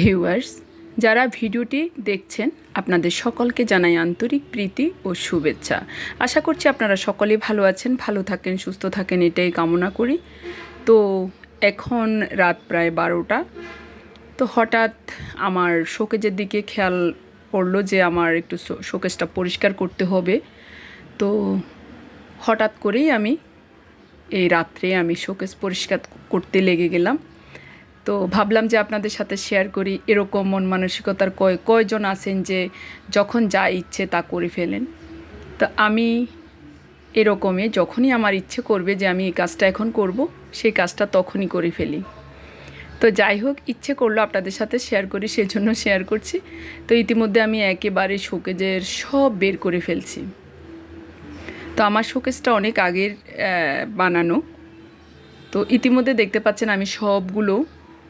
Viewers যারা ভিডিওটি দেখছেন, আপনাদের সকলকে জানাই আন্তরিক প্রীতি ও শুভেচ্ছা। আশা করছি আপনারা সকলেই ভালো আছেন, ভালো থাকেন, সুস্থ থাকেন, এটাই কামনা করি। তো এখন রাত প্রায় বারোটা। তো হঠাৎ আমার শোকেজের দিকে খেয়াল পড়ল যে আমার একটু শোকেজটা পরিষ্কার করতে হবে। তো হঠাৎ করেই আমি এই রাত্রে আমি শোকেস পরিষ্কার করতে লেগে গেলাম। তো ভাবলাম যে আপনাদের সাথে শেয়ার করি, এরকম মন মানসিকতার কয়, কয়জন আছেন যে যখন যা ইচ্ছে তা করে ফেলেন। তো আমি এরকমই, যখনই আমার ইচ্ছে করবে যে আমি এই কাজটা এখন করব, সেই কাজটা তখনই করে ফেলি। তো যাই হোক, ইচ্ছে করল আপনাদের সাথে শেয়ার করি, সেজন্য শেয়ার করছি। তো ইতিমধ্যে আমি একেবারে শোকেজের সব বের করে ফেলছি। তো আমার শোকেসটা অনেক আগের বানানো। তো ইতিমধ্যে দেখতে পাচ্ছেন আমি সবগুলো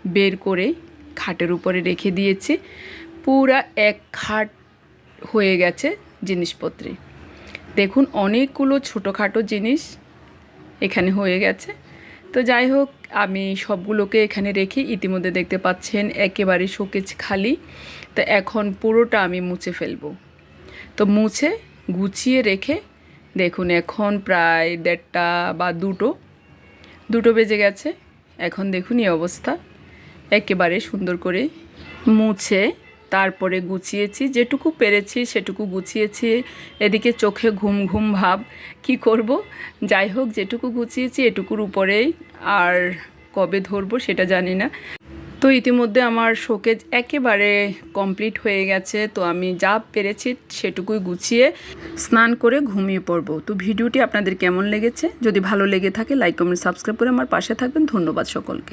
বের করে খাটের উপরে রেখে দিয়েছি। পুরা এক খাট হয়ে গেছে জিনিসপত্রে। দেখুন, অনেকগুলো ছোটোখাটো জিনিস এখানে হয়ে গেছে। তো যাই হোক, আমি সবগুলোকে এখানে রেখে ইতিমধ্যে দেখতে পাচ্ছেন একেবারে শোকেজ খালি। তো এখন পুরোটা আমি মুছে ফেলব। তো মুছে, গুছিয়ে রেখে দেখুন, এখন প্রায় দেড়টা বা দুটো দুটো বেজে গেছে। এখন দেখুন এই অবস্থা। একেবারে সুন্দর করে মুছে, তারপরে গুছিয়েছি, যেটুকু পেরেছি সেটুকু গুছিয়েছি। এদিকে চোখে ঘুম ঘুম ভাব, কি করব? যাই হোক, যেটুকু গুছিয়েছি এটুকুর উপরেই। আর কবে ধরবো সেটা জানি না। তো ইতিমধ্যে আমার শোকেজ একেবারে কমপ্লিট হয়ে গেছে। তো আমি যা পেরেছি সেটুকুই গুছিয়ে স্নান করে ঘুমিয়ে পড়ব। তো ভিডিওটি আপনাদের কেমন লেগেছে? যদি ভালো লেগে থাকে, লাইক, কমেন্ট, সাবস্ক্রাইব করে আমার পাশে থাকবেন। ধন্যবাদ সকলকে।